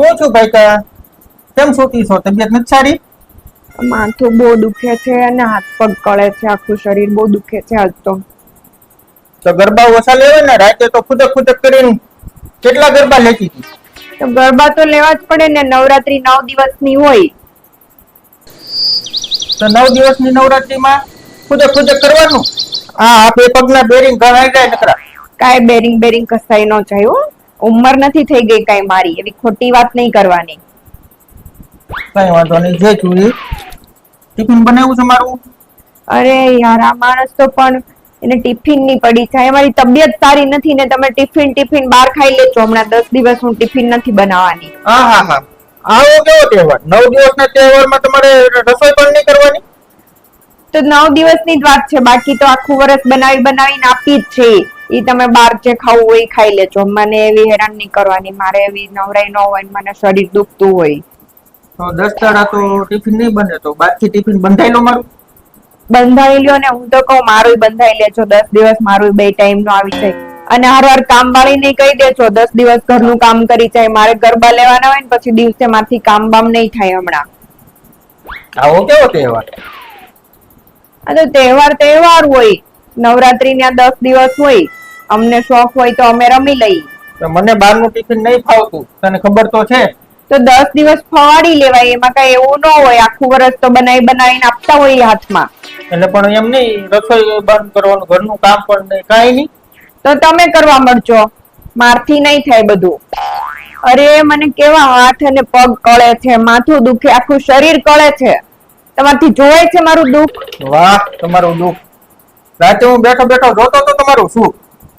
શું છું ભાઈ કેમ સૂતી છો? તબિયત નથી સારી? માથું બહુ દુખે છે અને હાથ પગ કળે છે આખું શરીર બહુ દુખે છે આજ તો. તો ગરબા ઓછા લેવાય ને? રાતે તો ખુદક ખુદક કરીને કેટલા ગરબા લેતી હતી? તો ગરબા તો લેવા જ પડે ને નવરાત્રી નવ દિવસની હોય. તો નવ દિવસની નવરાત્રીમાં ખુદક ખુદક કરવાનું? હા આપે પગના બેરિંગ ઘણા નકરા. કાંઈ બેરિંગ બેરિંગ કસાઈ ન જાય હો. ઉંમર નથી થઈ ગઈ કઈ મારી એવી ખોટી વાત નહીં કરવાની. કઈ વાંધો નહીં જે ચૂરી ટિફિન બનાવ્યું છે મારું? અરે યાર આ માણસ તો પણ એને ટિફિનની પડી જાય મારી તબિયત સારી નથી ને તમે ટિફિન ટિફિન બહાર ખાઈ લેજો. હમણાં દસ દિવસ હું ટિફિન નથી બનાવવાની. હા હા હા. આવો કેવો તહેવાર? નવ દિવસના તહેવારમાં તમારે રસોઈ પણ નહીં કરવાની? તો નવ દિવસની જ વાત છે. બાકી તો આખું વર્ષ બનાવી બનાવીને આપી જ છે. ઈ તમે બહાર જે ખાવું હોય ખાઈ લેજો. મને એવી હેરાન નહીં કરવાની. મારે એવી નવરાઈ ન હોય મને શરીર દુખતું હોય. તો દસ દાડા તો ટિફિન નહીં બને તો બાદથી ટિફિન બંધાઈ લો મારું? બંધાઈ લ્યો ને હું તો કહું મારું બંધાઈ લેજો. દસ દિવસ મારું બે ટાઈમ નો આવી જાય. અને હર હર કામ વાળી કહી દેજો. દસ દિવસ ઘરનું કામ કરી જાય. મારે ગરબા લેવાના હોય ને પછી દિવસે મારથી કામ બામ નહીં થાય હમણાં. આવો કેવો તહેવાર? આ તો તહેવાર તહેવાર હોય. નવરાત્રી ના દસ દિવસ હોય. અમને શોખ હોય તો અમે રમી લઈએ. મને બહારનું ટિફિન નહીં ફાવતું તને ખબર તો છે? તો દસ દિવસ ફવાડી લેવાય એમાં કઈ એવું ન હોય આખું વર્ષ તો બનાવી બનાવીને આપતા હોય હાથમાં. એટલે પણ એમ નહીં રસોઈ બંધ કરવાનું ઘરનું કામ પણ નહીં કાંઈ નહીં? તો તમે કરવા મળજો. મારથી નહીં થાય બધું. અરે મને કેવા હાથ અને પગ કળે છે માથું દુખે આખું શરીર કળે છે. તમારથી જોવાય છે મારું દુઃખ? વાહ તમારું દુઃખ. રાતે હું બેઠો બેઠો જોતો તો તમારું શું?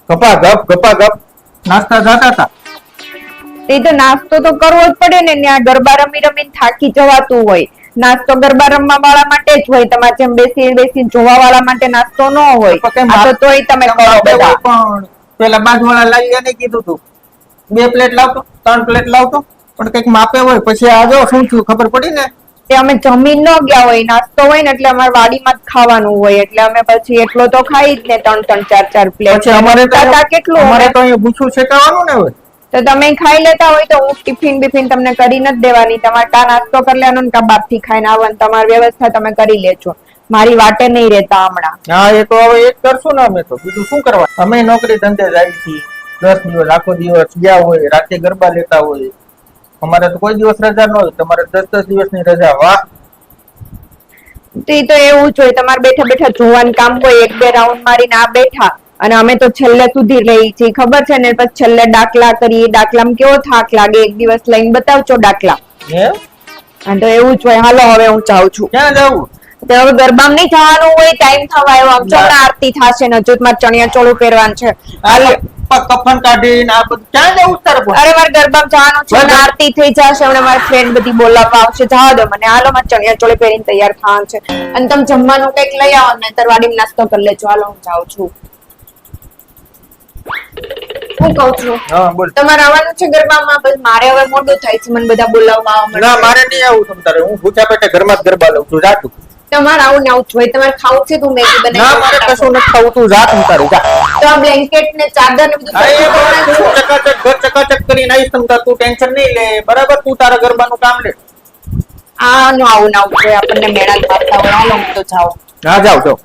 ગપા ગપ ગપા ગપ. નાસ્તા જાતા હતા? એ તો નાસ્તો તો કરવો જ પડે ને ત્યાં ગરબા રમી રમીને થાકી જવાતું હોય. નાસ્તો ગરબા રમવા વાળા માટે જ હોય તમારે જેમ બેસી બેસી જોવા વાળા માટે નાસ્તો ન હોય. તો આ તો તોય તમે કરો બધા. પણ પેલા બાજુવાળા લાવી એને કીધું તું. બે પ્લેટ લાવતો ત્રણ પ્લેટ લાવતો. પણ કંઈક માપે હોય પછી આ જો શું થયું ખબર પડી ને? તે અમે જમીન ન ગયા હોય નાસ્તો હોય ને એટલે અમારે વાડીમાં જ ખાવાનું હોય એટલે અમે પછી એટલો તો ખાઈ જ ને ત્રણ ત્રણ ચાર ચાર પ્લેટ અમારે કેટલું અમારે તો અહીંયા ભૂસું શેકાવાનું ને હવે? તો તમે ખાઈ લેતા હોય તો હું ટિફિન બિફિન તમને કરી નથી દેવાની. તમારે કા નાસ્તો કરી લેવાનો કા બાપથી ખાઈને આવવાનું તમારી વ્યવસ્થા તમે કરી લેજો. મારી વાટે નહીં રહેતા હમણાં. હા એ તો હવે એક કરશું ને અમે તો. બીજું શું કરવા? અમે નોકરી ધંધે જાય છીએ. દસ દિવસ આખો દિવસ ગયા હોય રાતે ગરબા લેતા હોય. અમારે તો કોઈ દિવસ રજા ન હોય તમારે દસ દસ દિવસની રજા વાહ તો તો એવું જ હોય તમારે બેઠા બેઠા જોવાનું કામ હોય એક બે રાઉન્ડ મારીને આ બેઠા. અને અમે તો છેલ્લે સુધી રહી છીએ ખબર છે ને? પછી છેલ્લે દાખલા કરીએ દાખલામાં કેવો થાક લાગે? એક દિવસ લઈને બતાવજો દાખલા. હે અને તો એવું જ હોય. હાલો હવે હું જાઉં છું. ક્યાં જવું હવે ગરબામ નહીં થવાનું હોય ટાઈમ થવા આવ્યો. આમ જો આરતી થશે ને ચણિયા ચોળું પહેરવાનું છે. કફન કાઢીને આ બધું ક્યાં જવું તારે અરે મારે ગરબામ જવાનું છે આરતી થઈ જશે હમણાં મારી ફ્રેન્ડ બધી બોલાવવા આવશે. જવા દો મને. હાલો મારે ચણિયા ચોળી પહેરીને તૈયાર થવાનું છે. અને તમે જમવાનું કંઈક લઈ આવો ને તરવાડી નાસ્તો કરી લેજો. હાલો હું જાઉં છું. હું કહું છું તમારે આવવાનું છે ગરબામાં? બસ મારે હવે મોડું થાય છે. મને બધા બોલાવવા ના મારે નહીં આવું તમ તારે હું ભૂચા પેટે ઘરમાં જ ગરબા લઉં છું. જા તું. તમારે આવું ને આવું તમારે ખાવું છે તું મેગી ના મારે કશું નથી ખાવું તું જા તું તારું જા. તો આ બ્લેન્કેટ ને ચાદર ને બધું ચકાચક ઘર ચકાચક કરી આવીશ તમ તું ટેન્શન નહીં લે. બરાબર તું તારા ગરબાનું કામ લે. આનું આવું ના આવું આપણને મેળા જ મારતા હોય. હાલો હું તો જાઉં. ના જાવ જાવ